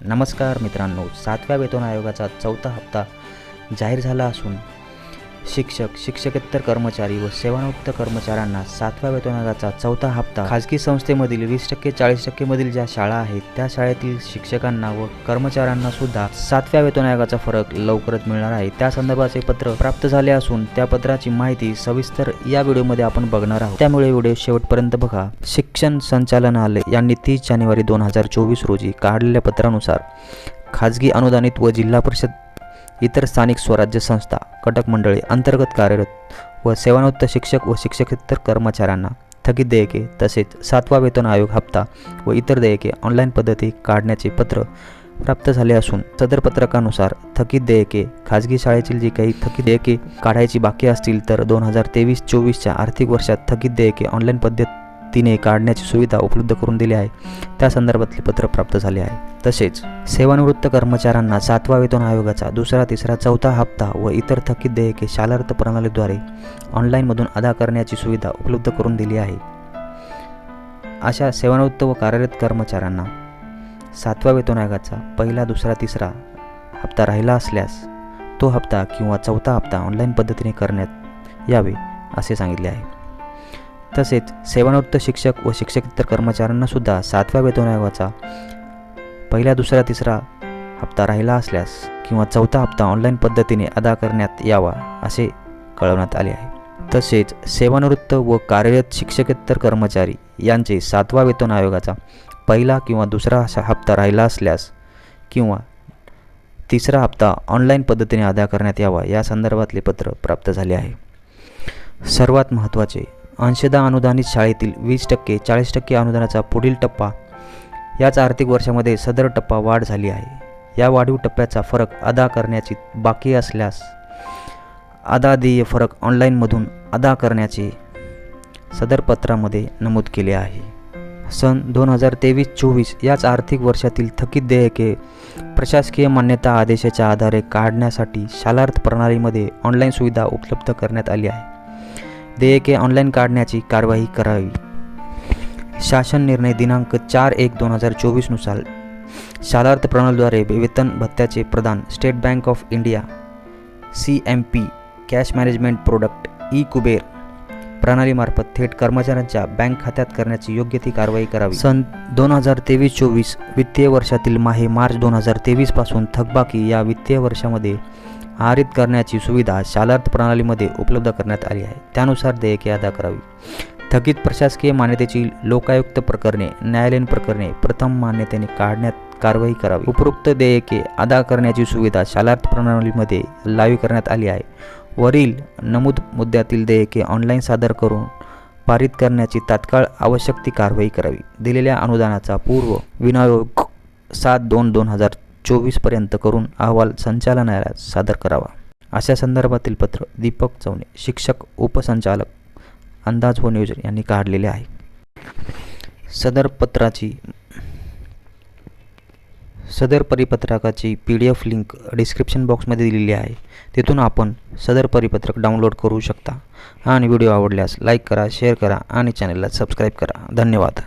नमस्कार मित्रांनो सातव्या वेतन आयोगाचा चौथा हप्ता जाहीर झाला असून शिक्षक शिक्षकेतर कर्मचारी व सेवानिवृत्त कर्मचाऱ्यांना सातव्या वेतन चौथा हप्ता. खाजगी संस्थेमधील वीस टक्के चाळीस टक्केमधील ज्या शाळा आहेत त्या शाळेतील शिक्षकांना व कर्मचाऱ्यांना सुद्धा सातव्या वेतन आयोगाचा फरक लवकरच मिळणार आहे. त्या संदर्भाचे पत्र प्राप्त झाले असून त्या पत्राची माहिती सविस्तर या व्हिडिओमध्ये आपण बघणार आहोत. त्यामुळे व्हिडिओ शेवटपर्यंत बघा. शिक्षण संचालनालय यांनी तीस जानेवारी दोन हजार चोवीस रोजी काढलेल्या पत्रानुसार खाजगी अनुदानित व जिल्हा परिषद इतर स्थानिक स्वराज्य संस्था कटक मंडळे अंतर्गत कार्यरत व सेवानिवृत्त शिक्षक व शिक्षकेतर कर्मचाऱ्यांना थकीत देयके तसेच सातवा वेतन आयोग हप्ता व इतर देयके ऑनलाईन पद्धती काढण्याचे पत्र प्राप्त झाले असून सदर पत्रकानुसार थकीत देयके खाजगी शाळेतील जी काही थकीत देयके काढायची बाकी असतील तर दोन हजार तेवीस चोवीसच्या आर्थिक वर्षात थकीत देयके ऑनलाईन तिने काढण्याची सुविधा उपलब्ध करून दिली आहे. त्या संदर्भातले पत्र प्राप्त झाले आहे. तसेच सेवानिवृत्त कर्मचाऱ्यांना सातवा वेतन आयोगाचा दुसरा तिसरा चौथा हप्ता व इतर थकीत देयके शालार्थ प्रणालीद्वारे ऑनलाईनमधून अदा करण्याची सुविधा उपलब्ध करून दिली आहे. अशा सेवानिवृत्त व कार्यरत कर्मचाऱ्यांना सातवा वेतन आयोगाचा पहिला दुसरा तिसरा हप्ता राहिला असल्यास तो हप्ता किंवा चौथा हप्ता ऑनलाईन पद्धतीने करण्यात यावे असे सांगितले आहे. तसेच सेवानिवृत्त शिक्षक व शिक्षकेतर कर्मचाऱ्यांना सुद्धा सातव्या वेतन आयोगाचा पहिला दुसरा तिसरा हप्ता राहिला असल्यास किंवा चौथा हप्ता ऑनलाईन पद्धतीने अदा करण्यात यावा असे कळवण्यात आले आहे. तसेच सेवानिवृत्त व कार्यरत शिक्षकेतर कर्मचारी यांचे सातवा वेतन आयोगाचा पहिला किंवा दुसरा असा हप्ता राहिला असल्यास किंवा तिसरा हप्ता ऑनलाईन पद्धतीने अदा करण्यात यावा या संदर्भातले पत्र प्राप्त झाले आहे. सर्वात महत्त्वाचे अंशदा अनुदानित शाळेतील वीस टक्के चाळीस टक्के अनुदानाचा पुढील टप्पा. याच आर्थिक वर्षामध्ये सदर टप्पा वाढ झाली आहे. या वाढीव टप्प्याचा फरक अदा करण्याची बाकी असल्यास अदा देय फरक ऑनलाईनमधून अदा करण्याचे सदर पत्रामध्ये नमूद केले आहे. सन दोन हजार तेवीस चोवीस याच आर्थिक वर्षातील थकीत देयके प्रशासकीय मान्यता आदेशाच्या आधारे काढण्यासाठी शालार्थ प्रणालीमध्ये ऑनलाईन सुविधा उपलब्ध करण्यात आली आहे. देयके ऑनलाईन काढण्याची कारवाई करावी. शासन निर्णय दिनांक चार एक दोन हजार चोवीसनुसार शालार्थ प्रणालीद्वारे वेतन भत्त्याचे प्रदान state bank of India C M P cash management product E Kuber प्रणालीमार्फत थेट कर्मचाऱ्यांच्या बँक खात्यात करण्याची योग्य ती कारवाई करावी. सन दोन हजार तेवीस चोवीस वित्तीय वर्षातील माहे मार्च दोन हजार तेवीसपासून थकबाकी या वित्तीय वर्षामध्ये आरित करण्याची सुविधा शालार्थ प्रणालीमध्ये उपलब्ध करण्यात आली आहे. त्यानुसार देयके अदा करावी. थकीत प्रशासकीय मान्यतेची लोकायुक्त प्रकरणे न्यायालयीन प्रकरणे प्रथम मान्यतेने काढण्यात कारवाई करावी. उपरोक्त देयके अदा करण्याची सुविधा शालार्थ प्रणालीमध्ये लावी करण्यात आली आहे. वरील नमूद मुद्द्यातील देयके ऑनलाईन सादर करून पारित करण्याची तात्काळ आवश्यक ती कारवाई करावी. दिलेल्या अनुदानाचा पूर्व विनियोग सात दोन दोन हजार चोवीसपर्यंत करून अहवाल संचालनालयात सादर करावा. अशा संदर्भातील पत्र दीपक चवणे शिक्षक उपसंचालक अंदाज व नियोजन यांनी काढलेले आहे. सदर पत्राची सदर परिपत्रकाची P D F link description बॉक्समध्ये दिलेली आहे. तिथून आपण सदर परिपत्रक डाउनलोड करू शकता. आणि व्हिडिओ आवडल्यास लाईक करा शेअर करा आणि चॅनलला सबस्क्राईब करा. धन्यवाद.